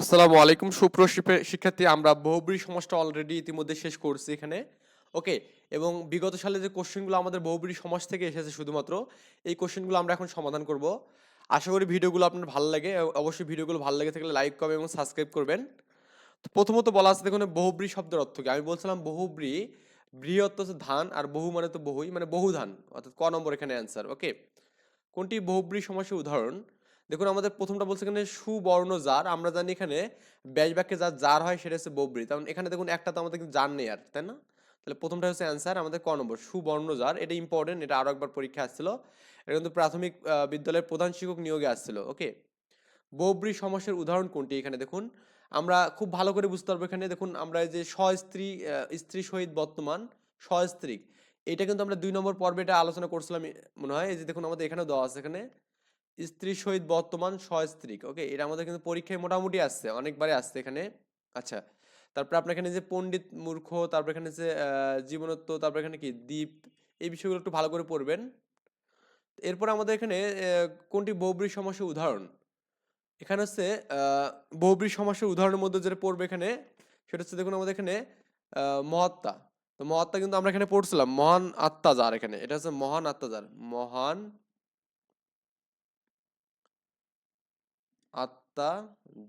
আসসালামু আলাইকুম সুপ্র শিক্ষার্থী, আমরা বহুব্রী সমাজটা অলরেডি ইতিমধ্যে শেষ করছি এখানে। ওকে এবং বিগত সালে যে কোশ্চেনগুলো আমাদের বহুব্রী সমাজ থেকে এসেছে শুধুমাত্র, এই কোশ্চেনগুলো আমরা এখন সমাধান করব। আশা করি ভিডিওগুলো আপনার ভালো লাগে অবশ্যই ভিডিওগুলো ভালো লাগে থাকলে লাইক করবেন এবং সাবস্ক্রাইব করবেন। তো প্রথমত বলা আছে, দেখুন, বহুব্রী শব্দের অর্থ কি? আমি বলছিলাম বহুব্রী, বৃহৎ হচ্ছে ধান আর বহু মানে তো বহুই মানে বহু ধান অর্থাৎ ক নম্বর এখানে অ্যান্সার ওকে কোনটি বহুব্রী সমাসের উদাহরণ? দেখুন, আমাদের প্রথমটা বলছে এখানে সুবর্ণ জার আমরা জানি এখানে ব্যাস বাক্যে যার জার হয় সেটা হচ্ছে বব্রি। তেমন এখানে দেখুন, একটা তো আমাদের জার নেই আর, তাই না? তাহলে প্রথমটা হচ্ছে অ্যান্সার আমাদের ক নম্বর? সুবর্ণ জার এটা ইম্পর্টেন্ট এটা আরও একবার পরীক্ষা আসছিল। এটা কিন্তু প্রাথমিক বিদ্যালয়ের প্রধান শিক্ষক নিয়োগে আসছিল ওকে বব্রি সমাসের উদাহরণ কোনটি এখানে দেখুন? আমরা খুব ভালো করে বুঝতে পারব এখানে। দেখুন, আমরা যে স্ত্রী স্ত্রী সহিত বর্তমান স্ত্রী এটা কিন্তু আমরা দুই নম্বর পর্বে এটা আলোচনা করছিলাম মনে হয়। এই যে দেখুন, আমাদের এখানেও দেওয়া আছে এখানে। স্ত্রী সহিত বর্তমান সস্ত্রীক ওকে এটা আমাদের কিন্তু পরীক্ষায় মোটামুটি আসছে অনেকবারে আসছে এখানে। আচ্ছা তারপরে আপনার এখানে যে পণ্ডিত মূর্খ তারপর এখানে যে জীবনত্ব তারপর এখানে কি দ্বীপ এই বিষয়গুলো একটু ভালো করে পড়বেন। এরপর আমাদের এখানে কোনটি বহুব্রী সমস্যার উদাহরণ? এখানে হচ্ছে আহ, বহুব্রী সমস্যার উদাহরণের মধ্যে যেটা পড়বে এখানে সেটা হচ্ছে দেখুন আমাদের এখানে মহাত্মা। তো মহাত্মা কিন্তু আমরা এখানে পড়ছিলাম মহান আত্মা যার এখানে। এটা হচ্ছে মহান আত্মা যার মহান আত্মা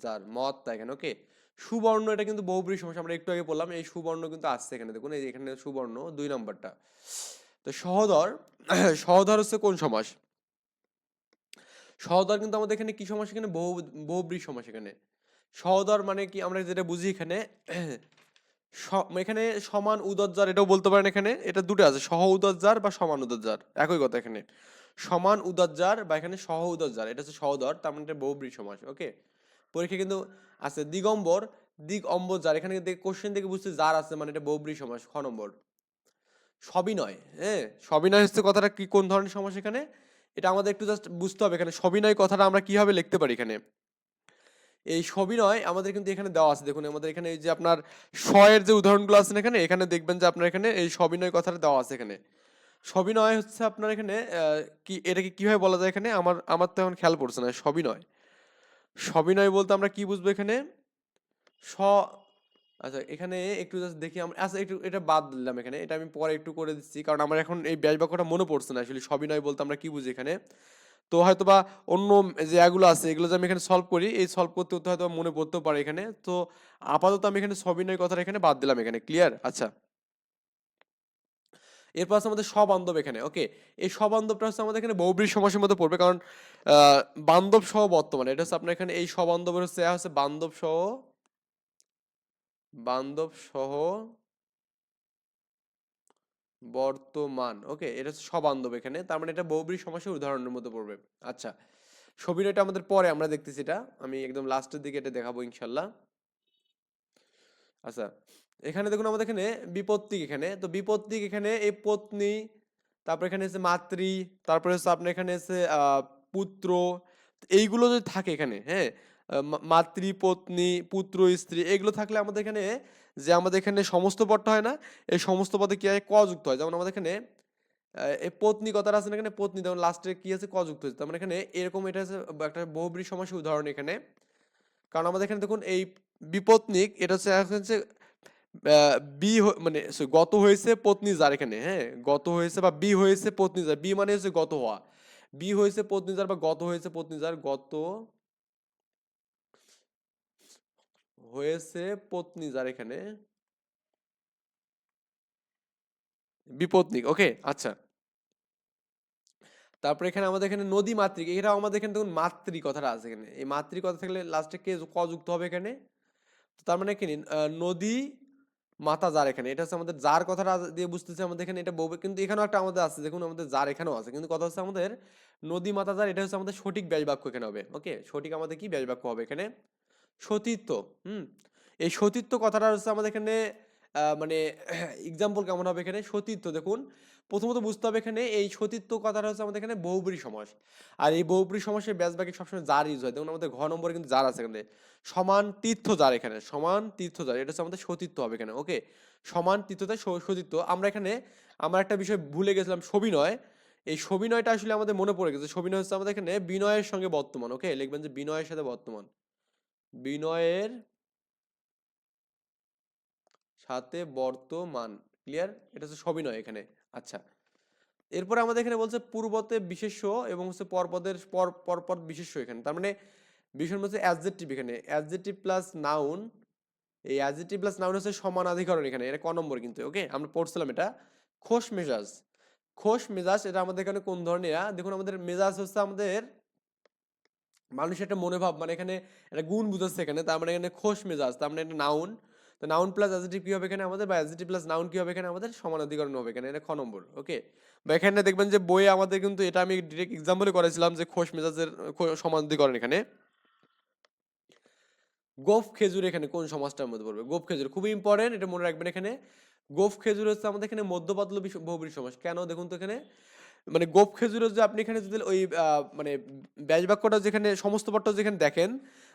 যার মহাত্মা এখানে ওকে, সুবর্ণ এটা কিন্তু বহুব্রী সমস্যা। আমরা একটু আগে বললাম, এই সুবর্ণ কিন্তু আসছে এখানে। দেখুন, এই এখানে সুবর্ণ, দুই নম্বরটা। তো সহদর সহদর হচ্ছে কোন সমাস? সহদর কিন্তু আমাদের এখানে কি সমাস এখানে? বহু বহুব্রী সমাস এখানে। সহদর মানে কি? আমরা যেটা বুঝি এখানে এখানে সমান উদজ্জার এটাও বলতে পারেন এখানে। এটা দুটো আছে, সহ উদজ্জার বা সমান উদজ্জার একই কথা এখানে। সমান উদজ্জার বা এখানে সহ উদজ্জার, এটা হচ্ছে সহদর, তার মানে এটা বহুব্রী সমাস ওকে পরীক্ষা কিন্তু আছে দিগম্বর দিগ অম্বজার এখানে কোশ্চেন থেকে বুঝতে যার আছে মানে এটা বহুব্রী সমাস, খ নম্বর। সবিনয় হ্যাঁ? সবিনয় হচ্ছে কথাটা কি, কোন ধরনের সমাস এখানে? এটা আমাদের একটু জাস্ট বুঝতে হবে এখানে, সবিনয় কথাটা আমরা কীভাবে লিখতে পারি এখানে? এই সবিনয় আমাদের কিন্তু এখানে দেওয়া আছে, দেখুন আমাদের এখানে এই যে আপনার শয়ের যে উদাহরণগুলো আছে না এখানে এখানে দেখবেন যে আপনার এখানে এই সবিনয় কথাটা দেওয়া আছে এখানে। সবিনয় হচ্ছে আপনার এখানে কি, এটাকে কীভাবে বলা যায় এখানে? আমার আমার তো এখন খেয়াল পড়ছে না সবিনয় সবিনয় বলতে আমরা কি বুঝব এখানে? স আচ্ছা এখানে একটু জাস্ট দেখি আমরা আচ্ছা একটু, এটা বাদ দিলাম এখানে, এটা আমি পরে একটু করে দিচ্ছি, কারণ আমার এখন এই ব্যাস বাক্যটা মনে পড়ছে না আসলে সবিনয় বলতে আমরা কি বুঝি এখানে? তো হয়তো বা অন্য যে এগুলো আছে, এগুলো যে আমি এখানে সলভ করি, এই সলভ করতে করতে হয়তো মনে পড়তেও পারে এখানে। তো আপাতত আমি এখানে সবিনয় কথাটা এখানে বাদ দিলাম এখানে ক্লিয়ার আচ্ছা। এরপর আছে আমাদের সবান্ধব এখানে ওকে এই সবান্ধবটা হচ্ছে আমাদের এখানে বহুব্রী সমাসের মধ্যে পড়বে, কারণ বান্ধব সহ বর্তমানে, এটা হচ্ছে আপনার এখানে এই সবান্ধবের হচ্ছে হচ্ছে বান্ধব সহ বান্ধব সহ বর্তমান ওকে এটা হচ্ছে সবান্ধব এখানে, তার মানে এটা বহুব্রী সমাসের উদাহরণের মধ্যে পড়বে। আচ্ছা সবিনয়টা আমাদের পরে আমরা দেখতেছি এটা, আমি একদম লাস্টের দিকে এটা দেখাবো ইনশাল্লাহ। আচ্ছা এখানে দেখুন আমাদের এখানে বিপত্তিক এখানে। তো বিপত্তিক এখানে এই পত্নী তারপর এখানে হচ্ছে মাতৃ তারপরে হচ্ছে আপনার এখানে আহ, পুত্র এইগুলো যদি থাকে এখানে হ্যাঁ? মাতৃ পত্নী পুত্র স্ত্রী এগুলো থাকলে আমাদের এখানে যে আমাদের এখানে সমস্ত পদটা হয় না এই সমস্ত পদে কি হয়? ক যুক্ত হয়। যেমন আমাদের এখানে এই পত্নী কথাটা আছে না এখানে? পত্নী যেমন লাস্টে কি আছে? ক যুক্ত হয়েছে। তার মানে এখানে এরকম এটা হচ্ছে একটা বহুব্রী সমাসের উদাহরণ এখানে। কারণ আমাদের এখানে দেখুন এই বিপত্নিক এটা হচ্ছে বি মানে গত হয়েছে পত্নী যার এখানে হ্যাঁ? গত হয়েছে বা বি হয়েছে পত্নী যার বি মানে হচ্ছে গত হওয়া। বি হয়েছে পত্নী যার বা গত হয়েছে পত্নী যার গত হয়েছে পত্নী যার এখানে। বিপত্নিক ওকে আচ্ছা। তারপরে এখানে আমাদের এখানে নদী মাতৃক এটাও আমাদের এখানে দেখুন মাতৃ কথাটা আছে এখানে। এই মাতৃ কথা থাকলে লাস্টে কে ক যুক্ত হবে এখানে? তার মানে কি নদী মাতা যার এখানে। এটা হচ্ছে আমাদের যার কথাটা দিয়ে বুঝতেছি আমাদের এখানে, এটা বউবে কিন্তু এখানেও একটা আমাদের আছে, দেখুন আমাদের যার এখানেও আছে। কিন্তু কথা হচ্ছে আমাদের নদী মাথা যার, এটা হচ্ছে আমাদের সঠিক ব্যাস বাক্য এখানে হবে, ওকে? সঠিক আমাদের কি ব্যাস বাক্য হবে এখানে? সতীত্ব, হুম? এই সতীত্ব কথাটা হচ্ছে আমাদের এখানে মানে এক্সাম্পল কেমন হবে এখানে? সতীর্থ দেখুন, প্রথমত বুঝতে হবে এখানে এই সতীর্থ কথাটা হচ্ছে আমাদের এখানে বহুব্রী সমাস। আর এই বহুব্রী সমাসের ব্যাস বাক্যে সবসময় যার ইউজ হয়। দেখুন, আমাদের ঘ নম্বরে কিন্তু যার আছে এখানে। সমান তীর্থ যার এখানে। সমান তীর্থ যার। এটা হচ্ছে আমাদের সতীর্থ হবে এখানে, ওকে? সমান তীর্থতা সতীর্থ আমরা এখানে, আমরা একটা বিষয় ভুলে গেছিলাম, সবিনয়। এই সবিনয়টা আসলে আমাদের মনে পড়ে গেছে। সবিনয় হচ্ছে আমাদের এখানে বিনয়ের সঙ্গে বর্তমান, ওকে? লিখবেন যে বিনয়ের সাথে বর্তমান। বিনয়ের সাথে বর্তমান ক্লিয়ার এটা হচ্ছে সবই নয় এখানে। আচ্ছা। এরপরে আমাদের এখানে বলছে পূর্বতে বিশেষ্য এবং হচ্ছে পরপদের পর পরপদ বিশেষ্য এখানে। তার মানে বিশেষ হচ্ছে অ্যাডজেক্টিভ এখানে। অ্যাডজেক্টিভ প্লাস নাউন এই অ্যাডজেক্টিভ প্লাস নাউন হচ্ছে সমান সমানাধিকরণ এখানে। এটা ক নম্বর কিন্তু ওকে আমরা পড়ছিলাম এটা। খোশ মেজাজ। খোশ মেজাজ, এটা আমাদের এখানে কোন ধরনের? দেখুন আমাদের মেজাজ হচ্ছে আমাদের মানুষের একটা মনোভাব। মানে এখানে একটা গুণ বুঝাচ্ছে এখানে। তার মানে এখানে খোস মেজাজ, তার মানে একটা নাউন তো নাউন প্লাস অ্যাডজেক্টিভ কি হবে এখানে আমাদের বা অ্যাডজেক্টিভ প্লাস নাউন কি হবে এখানে আমাদের? সমানাধিকরণ হবে এখানে এটা খ নম্বর ওকে বা এখানে দেখবেন যে বইয়ে আমাদের কিন্তু এটা আমি ডিরেক্ট এক্সাম্পলে করেছিলাম যে খোশ মেজাজের সমানাধিকরণ এখানে। গোফ খেজুর এখানে কোন সমাজটার মধ্যে পড়বে? গোফ খেজুর, খুবই ইম্পর্টেন্ট এটা মনে রাখবেন এখানে। গোফ খেজুর হচ্ছে আমাদের এখানে মধ্যপাতল বহুবরী সমাজ। কেন? দেখুন তো এখানে। মানে গোপ খেজুর যে আপনি এখানে যদি ওই মানে ব্যাস বাক্যটা যেখানে, সমস্ত পাঠটা যেখানে দেখেন,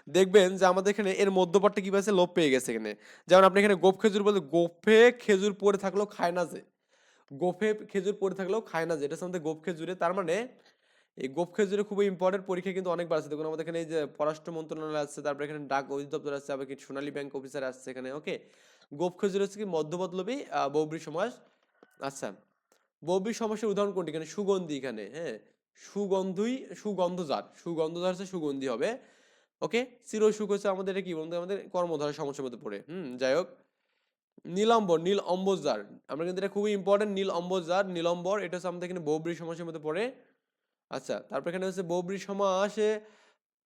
দেখবেন যে আমাদের এখানে এর মধ্যপাঠটা কি পেয়েছে লোপ পেয়ে গেছে এখানে। যেমন আপনি এখানে গোপ খেজুর বলতে গোফে খেজুর পরে থাকলেও খায় না যে। গোফে খেজুর পরে থাকলেও খায় না যে। এটা আমাদের গোপ খেজুরে। তার মানে এই গোপ খেজুরে খুবই ইম্পর্টেন্ট পরীক্ষা কিন্তু অনেকবার আছে। দেখুন, আমাদের এখানে এই যে পররাষ্ট্র মন্ত্রণালয় আছে, তারপরে এখানে ডাক অধিদপ্তর আছে, আবার কি সোনালী ব্যাংক অফিসার আসছে এখানে ওকে গোপ খেজুর হচ্ছে কি মধ্যপদলবী বৌব্রী সমাজ। আচ্ছা। বৌব্রী সমাসের উদাহরণ কোনটি? এখানে সুগন্ধি, এখানে হ্যাঁ? সুগন্ধই সুগন্ধজাত। সুগন্ধজাত হচ্ছে সুগন্ধি হবে। ওকে? চিরসুখ হচ্ছে আমাদের এটা কি? বলতে আমাদের কর্মধারের সমস্যার মধ্যে পড়ে। হুম, যাই হোক। নীলম্বর, নীল অম্বজার আমরা কিন্তু এটা খুবই ইম্পর্টেন্ট নীল অম্বজার নীলম্বর, এটা হচ্ছে আমাদের এখানে বৌব্রী সমাসের মধ্যে পড়ে। আচ্ছা তারপর এখানে হচ্ছে বৌব্রী সমাসে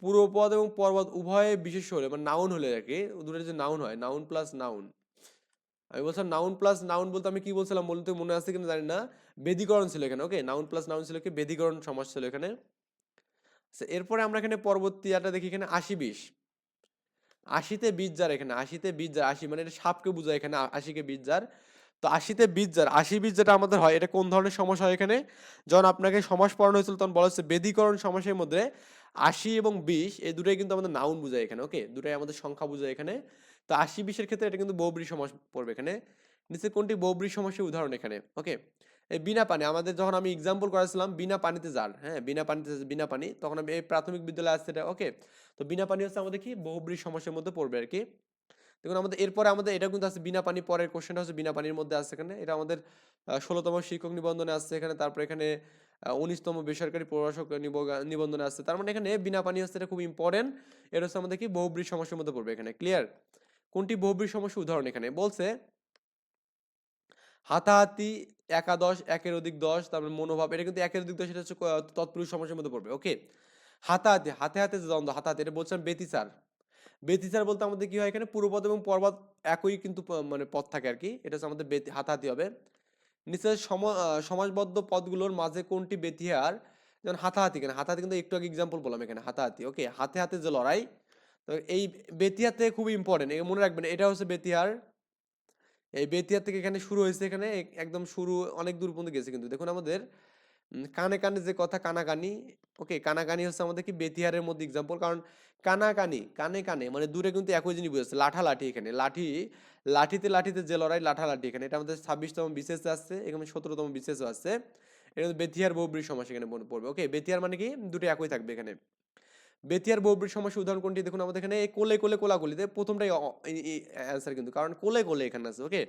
পূর্বপদ এবং পর্বত উভয়ে বিশেষ হলে মানে নাউন হলে আর কি, দুটো যে নাউন হয় নাউন প্লাস নাউন আমি বলছিলাম নাউন প্লাস নাউন বলতে আমি কি বলছিলাম বলতে মনে আছে কিনা জানি না। বেদিকরণ ছিল এখানে ওকে নাউন প্লাস নাউন ছিল কি? বেদিকরণ সমাস ছিল এখানে। এরপরে আমরা এখানে পরবর্তী একটা দেখি এখানে আশি বিশ। আশিতে বীজ যার এখানে, আশিতে বীজ যার আশি মানে এটা সাপকে বোঝায় এখানে আশিকে বীজ যার তো আশিতে বীজ যার আশি বীজ যেটা আমাদের হয়, এটা কোন ধরনের সমস্যা হয় এখানে? যখন আপনাকে সমাস পড়ানো হয়েছিল, তখন বলা হচ্ছে বেদিকরণ সমাসের মধ্যে আশি এবং বিশ, এই দুটোই কিন্তু আমাদের নাউন বোঝায় এখানে ওকে দুটোই আমাদের সংখ্যা বোঝায় এখানে। তো আশি বিশের ক্ষেত্রে এটা কিন্তু বহুব্রী সমাস পড়বে এখানে। নিচে কোনটি বহুব্রী সমাসের উদাহরণ এখানে? ওকে? এই বিনা পানি, আমাদের যখন আমি এক্সাম্পল করেছিলাম, বিনা পানিতে যার হ্যাঁ? বিনা পানিতে বিনা পানি, তখন আমি এই প্রাথমিক বিদ্যালয়ে আসছে এটা, ওকে? তো বিনা পানি হচ্ছে আমাদের কি? বহুব্রী সমাসের মধ্যে পড়বে আর কি। দেখুন, আমাদের এরপরে আমাদের এটা কিন্তু আছে বিনা পানি পরের কোশ্চেনটা হচ্ছে বিনা পানির মধ্যে আছে এখানে। এটা আমাদের ষোলোতম শিক্ষক নিবন্ধনে আসছে এখানে, তারপরে এখানে উনিশতম বেসরকারি নিবগা- নিবন্ধনে আসছে। তার মানে এখানে বিনা পানি হচ্ছে এটা খুব ইম্পর্টেন্ট এটা হচ্ছে আমাদের কি? বহুব্রী সমস্যার মধ্যে পড়বে এখানে ক্লিয়ার কোনটি বহুব্রী সমস্যা উদাহরণ এখানে? বলছে, হাতাহাতি একাদশ, একের অধিক দশ, তারপরে মনোভাব, এটা কিন্তু একের অধিক দশ, এটা হচ্ছে তৎপুরুষ সমস্যার মধ্যে পড়বে, ওকে? হাতাহাতি হাতে হাতে যে দ্বন্দ্ব, হাতাহাতি, এটা বলছিলাম বেতিচার বেতিচার বলতে আমাদের কি হয় এখানে? পূর্বপদ এবং পর্বত একই কিন্তু মানে পদ থাকে আর কি, এটা হচ্ছে আমাদের বেতি হাতাহাতি হবে। নিচে সম সমাজবদ্ধ পদগুলোর মাঝে কোনটি বেতিহার যেমন হাতাহাতি কেন হাতাহাতি কিন্তু একটু আগে এক্সাম্পল বললাম এখানে, হাতাহাতি, ওকে? হাতে হাতে যে লড়াই তো এই বেতিহার থেকে খুবই ইম্পর্টেন্ট মনে রাখবেন, এটা হচ্ছে বেতিহার এই বেতিহার থেকে এখানে শুরু হয়েছে এখানে একদম শুরু অনেক দূর পর্যন্ত গেছে কিন্তু। দেখুন আমাদের কানে কানে যে কথা কানাকানি ওকে কানাকানি হচ্ছে আমাদের কি বেতিহারের মধ্যে এক্সাম্পল কারণ কানাকানি, কানে কানে মানে দূরে কিন্তু একই জিনিস বুঝাচ্ছে লাঠা লাঠি এখানে, লাঠি, লাঠিতে লাঠিতে যে লড়াই লাঠা লাঠি এখানে, এটা আমাদের ছাব্বিশতম বিশেষ আসছে, এখানে সতেরোতম বিশেষ আছে এটা বেতিহার বহুব্রী সমাস এখানে পড়বে ওকে বেতিহার মানে কি, দুটো একই থাকবে এখানে। বেতিয়ার বহুব্রী সমস্যা উদাহরণ কোনটি? দেখুন, আমাদের এখানে কোলে কোলে কোলাকুলিতে প্রথমটাই অ্যান্সার কিন্তু। কারণ কোলে কোলে এখানে আছে ওকে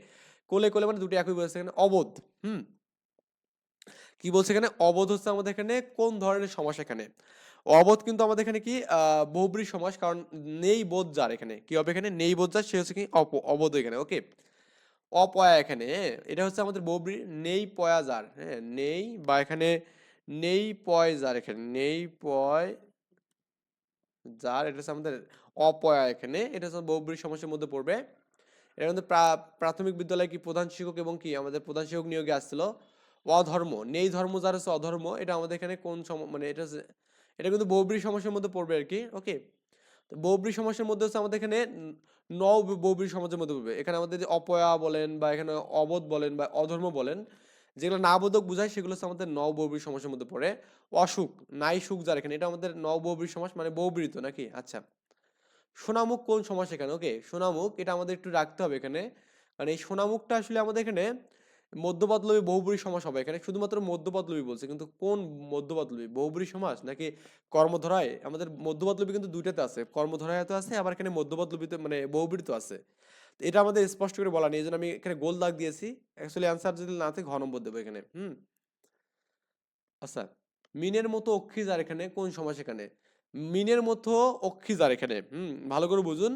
কোলে কোলে মানে দুটো একই বলছে এখানে, অবোধ, হুম? কি বলছে এখানে? অবোধ হচ্ছে আমাদের এখানে কোন ধরনের সমাস এখানে? অবোধ কিন্তু আমাদের এখানে কি? বহুব্রী সমাস, কারণ নেই বোধ যার এখানে। কি হবে এখানে? নেই বোধ যার, সে হচ্ছে কি? অপ- অবোধ এখানে ওকে অপয়া এখানে, এটা হচ্ছে আমাদের বহুব্রী নেই পয়া যার হ্যাঁ? নেই বা এখানে নেই পয় যার এখানে, নেই পয় যার এটা হচ্ছে আমাদের অপয়া এখানে, এটা হচ্ছে বহুব্রী সমস্যার মধ্যে পড়বে। এর মধ্যে প্রাথমিক বিদ্যালয়ে কি প্রধান শিক্ষক এবং কি আমাদের প্রধান শিক্ষক নিয়োগে আসছিল? অধর্ম, নেই ধর্ম যার হচ্ছে অধর্ম, এটা আমাদের এখানে কোন মানে এটা এটা কিন্তু বহুব্রী সমস্যার মধ্যে পড়বে আর কি ওকে তো বহুব্রী সমস্যার মধ্যে হচ্ছে আমাদের এখানে ন- বহুব্রী সমাজের মধ্যে পড়বে। এখানে আমাদের যে অপয়া বলেন বা এখানে অবধ বলেন বা অধর্ম বলেন যেগুলো না বোধক বোঝায়, সেগুলো হচ্ছে আমাদের ন সমাসের মধ্যে পড়ে। অসুখ, নাই সুখ যার এখানে? এটা আমাদের ন বহুব্রী সমাস মানে বৌবৃত নাকি? আচ্ছা। সোনামুখ কোন সমাস এখানে? ওকে, সোনামুখ, এটা আমাদের একটু রাখতে হবে এখানে। কারণ এই সোনামুখটা আসলে আমাদের এখানে মধ্যপদলোপী বহুব্রী সমাস হবে। এখানে শুধুমাত্র মধ্যপদলোপী বলছে, কিন্তু কোন মধ্যপদলোপী বহুব্রী সমাস নাকি কর্মধরায়? আমাদের মধ্যপদলোপী কিন্তু দুইটাতে আছে কর্মধরায় তো আছে, আবার এখানে মধ্যপদলোপীতে মানে বহুব্রীতে আছে। এটা আমাদের স্পষ্ট করে বলা নেই, এই জন্য আমি এখানে গোল দাগ দিয়েছি। অ্যাকচুয়ালি অ্যান্সার যদি না থাকে ঘ নম্বর দেবো এখানে। হুম? আচ্ছা মিনের মতো অক্ষিজার এখানে কোন সমাস এখানে? মিনের মতো অক্ষিজার এখানে। হুম, ভালো করে বুঝুন।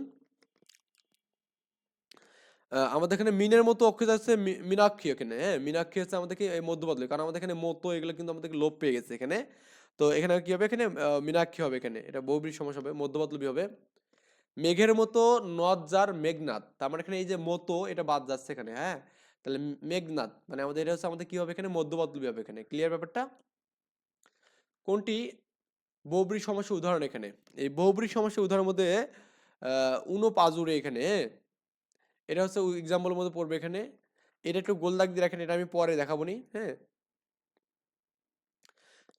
আমাদের এখানে মিনের মতো অক্ষর আছে মীনাক্ষী এখানে। হ্যাঁ মীনাক্ষী হচ্ছে আমাদেরকে এই মধ্য কারণ আমাদের এখানে মতো এগুলো কিন্তু আমাদেরকে লোপ পেয়ে গেছে এখানে। তো এখানে কি হবে এখানে? মীনাক্ষী হবে এখানে। এটা বহুব্রীহি সমাস হবে মধ্য বদলবি হবে। মেঘের মতো নদ মেঘনাথ তার মানে এখানে এই যে মতো, এটা বাদ যাচ্ছে এখানে হ্যাঁ? তাহলে মেঘনাথ মানে আমাদের এটা হচ্ছে আমাদের কি হবে এখানে? মধ্য বদলবি হবে এখানে। ক্লিয়ার ব্যাপারটা? কোনটি? বহুব্রী সমস্যার উদাহরণ এখানে। এই বহুব্রী সমস্যার উদাহরণের মধ্যে উনো পাজুরে এখানে? এটা হচ্ছে এক্সাম্পলের মধ্যে পড়বে এখানে। এটা একটু গোল দাগ দিয়ে রাখেন, এটা আমি পরে দেখাবো নি হ্যাঁ?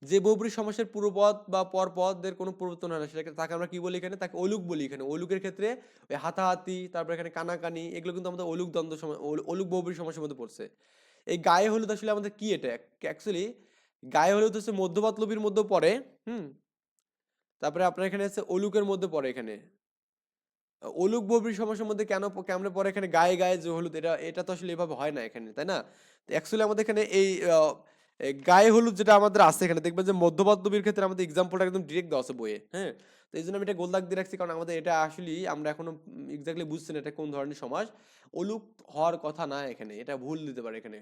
যে বহুব্রী সমাসের পূর্বপদ বা পরপদের কোনো পরিবর্তন হয় না, সেটাকে তাকে আমরা কি বলি এখানে? তাকে অলুক বলি এখানে। অলুকের ক্ষেত্রে ওই হাতাহাতি, তারপর এখানে কানাকানি, এগুলো কিন্তু আমাদের অলুক দ্বন্দ্ব সময় অলুক বহুব্রী সমাসের মধ্যে পড়ছে। এই গায়ে হলুদ আসলে আমাদের কি এটা? অ্যাকচুয়ালি গায়ে হলুদ হচ্ছে মধ্যপাত লোপীর মধ্যেও পড়ে, হুম? তারপরে আপনার এখানে হচ্ছে অলুকের মধ্যে পড়ে এখানে। অলুক ববির সমস্যার মধ্যে কেন কেমনে পরে এখানে গায়ে গায়ে যে হলুদ, এটা এটা তো আসলে এভাবে হয় না এখানে, তাই না? অ্যাকচুয়ালি আমাদের এখানে এই গায়ে হলুদ যেটা আমাদের আছে এখানে, দেখবেন যে মধ্যপদ্মবীর ক্ষেত্রে আমাদের এক্সাম্পলটা একদম ডিরেক্ট দেওয়া আছে বইয়ে হ্যাঁ? তো এই জন্য আমি এটা গোল দাগ দিয়ে রাখছি, কারণ আমাদের এটা আসলেই আমরা এখনও এক্স্যাক্টলি বুঝছি না এটা কোন ধরনের সমাজ। অলুক হওয়ার কথা না এখানে, এটা ভুল দিতে পারে এখানে।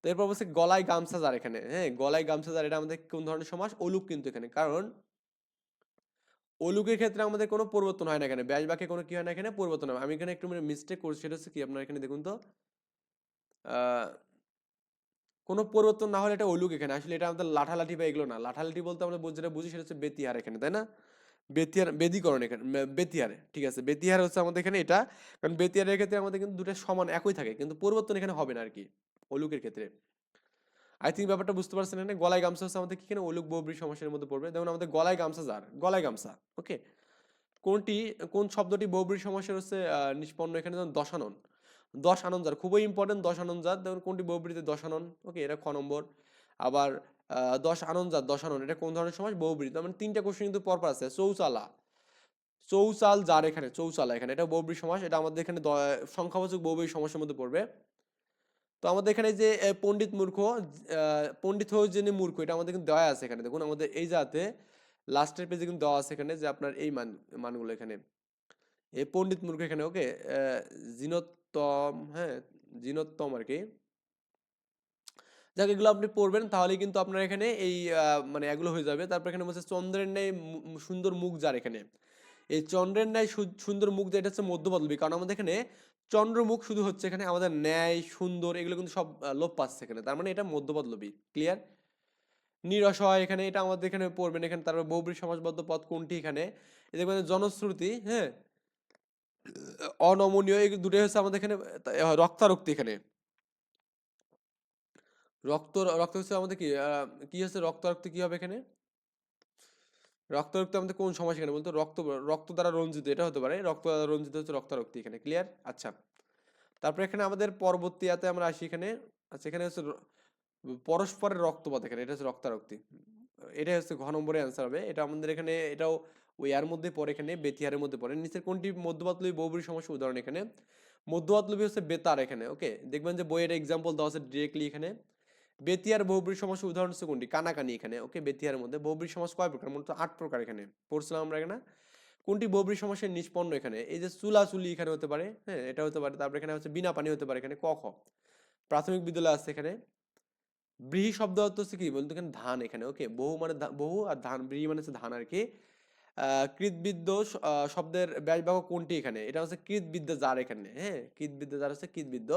তো এরপর বলছে গলায় গামছা যার এখানে হ্যাঁ? গলায় গামছা যার, এটা আমাদের কোন ধরনের সমাজ? অলুক কিন্তু এখানে, কারণ অলুকের ক্ষেত্রে আমাদের কোনো পরিবর্তন হয় না এখানে। ব্যাস বাক্যে কোনো কি হয় না এখানে? পরিবর্তন হয়। আমি এখানে একটু মানে মিস্টেক করছি, সেটা হচ্ছে কি? আপনার এখানে দেখুন তো কোনো পরিবর্তন না হলে এটা অলুক এখানে। আসলে এটা আমাদের লাঠালাঠি বা এগুলো না। লাঠালাঠি বলতে আমরা যেটা বুঝি সেটা হচ্ছে বেতিহার এখানে, তাই না? বেতিয়ার বেদিকরণ এখানে বেতিয়ার ঠিক আছে। বেতিয়ার হচ্ছে আমাদের এখানে এটা, কারণ বেতিয়ারের ক্ষেত্রে আমাদের কিন্তু দুটো সমান একই থাকে, কিন্তু পরিবর্তন এখানে হবে না আর কি অলুকের ক্ষেত্রে। আই থিঙ্ক ব্যাপারটা বুঝতে পারছেন এখানে গলায় গামছা হচ্ছে আমাদের কি এখানে অলুক বহুব্রী সমস্যার মধ্যে পড়বে? যেমন আমাদের গলায় গামছা যার, গলায় গামছা ওকে কোনটি, কোন শব্দটি বহুব্রী সমস্যার হচ্ছে নিষ্পন্ন? এখানে যেমন দশানন। দশ আনন যার, খুবই ইম্পর্টেন্ট দশ আনন যার। যেমন কোনটি বহুব্রীতে দশানন? ওকে এটা খ নম্বর। আবার দশ আনন যার, দশানন, এটা কোন ধরনের সমাজ বহুব্রী মানে তিনটা কোশ্চেন কিন্তু পরপর আছে, চৌচালা। চৌচাল যার এখানে, চৌচালা এখানে, এটা বহুব্রী সমাস এটা আমাদের এখানে সংখ্যাবাচক বহুব্রী সমাসের মধ্যে পড়বে। তো আমাদের এখানে যে পণ্ডিত মূর্খ পণ্ডিত হয়েও যিনি মূর্খ, এটা আমাদের কিন্তু দেওয়া আছে এখানে। দেখুন, আমাদের এই জাতে লাস্টের পেজে কিন্তু দেওয়া আছে এখানে যে, আপনার এই মান, মানগুলো এখানে। এই পণ্ডিত মূর্খ এখানে ওকে জিনোত্তম হ্যাঁ জিনোত্তম আর কি। যাক, এগুলো আপনি পড়বেন তাহলে কিন্তু আপনার এখানে এই মানে এগুলো হয়ে যাবে। তারপর এখানে বলছে চন্দ্রের ন্যায় সুন্দর মুখ যার এখানে। এই চন্দ্রের ন্যায় সুন্দর মুখ যেটা হচ্ছে মধ্যপদলবী কারণ আমাদের এখানে চন্দ্রমুখ শুধু হচ্ছে এখানে আমাদের ন্যায়, সুন্দর এগুলো কিন্তু সব লোপ পাচ্ছে এখানে। তার মানে এটা মধ্যপদ মধ্যপদলবী ক্লিয়ার নিরসয় এখানে, এটা আমাদের এখানে পড়বেন। এখানে তারপর বহুব্রী সমাজবদ্ধ পদ কোনটি এখানে? দেখবেন জনশ্রুতি হ্যাঁ? অনমনীয়, এই দুটোই হচ্ছে আমাদের এখানে রক্তারক্তি এখানে। রক্ত রক্ত হচ্ছে আমাদের কি কি হচ্ছে রক্তারক্তি কি হবে এখানে? রক্তারক্তি আমাদের কোন সময় এখানে বলতো? রক্ত রক্ত দ্বারা রঞ্জিত, এটা হতে পারে। রক্ত দ্বারা রঞ্জিত হচ্ছে রক্তারক্তি এখানে ক্লিয়ার আচ্ছা। তারপরে এখানে আমাদের পরবর্তী আতে আমরা আসি এখানে। আচ্ছা এখানে হচ্ছে পরস্পরের রক্তপাত এখানে, এটা হচ্ছে রক্তারক্তি। এটাই হচ্ছে ঘ নম্বরে অ্যান্সার হবে। এটা আমাদের এখানে, এটাও ওই এর মধ্যে পড়ে এখানে বেতিহারের মধ্যে পড়ে। নিচের কোনটি মধ্যপাতলবী বহুব্রী সমস্যা উদাহরণ এখানে? মধ্যপাতলবী হচ্ছে বেতার এখানে ওকে দেখবেন যে বইয়ের এক্সাম্পল দেওয়া আছে ডিরেক্টলি এখানে। বেতিয়ার বহুব্রী সমস্যা উদাহরণ হচ্ছে কোনটি? কানাকানি এখানে। ওকে, বেতিয়ার মধ্যে। বহুব্রী সমাস কয় প্রকার? মূলত আট প্রকার এখানে। পড়ছিলাম আমরা এখানে। কোনটি বহুব্রী সমস্যার নিষ্পন্ন এখানে? এই যে চুলাচুলি এখানে হতে পারে হ্যাঁ এটা হতে পারে। তারপরে এখানে হচ্ছে বিনা পানি হতে পারে এখানে, ক, খ। প্রাথমিক বিদ্যালয় আছে এখানে। ব্রিহি শব্দ অর্থ হচ্ছে কি? বলতো এখানে ধান এখানে। ওকে, বহু মানে বহু আর ধান, ব্রিহি মানে হচ্ছে ধান আর কি। কৃতবিদ্য শব্দের ব্যাসবাক্য কোনটি এখানে? এটা হচ্ছে কৃতবিদ্যা যার এখানে হ্যাঁ কৃতবিদ্যা যার হচ্ছে কৃতবিদ্য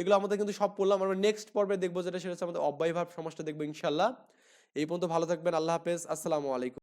এগুলো আমাদের কিন্তু সব পড়লাম। আমরা নেক্সট পর্বে দেখব যেটা, সেটা হচ্ছে আমাদের অব্যয়ভাব সমাজটা দেখব ইনশাল্লাহ এই পর্যন্ত ভালো থাকবেন, আল্লাহ হাফেজ। আসসালামু আলাইকুম।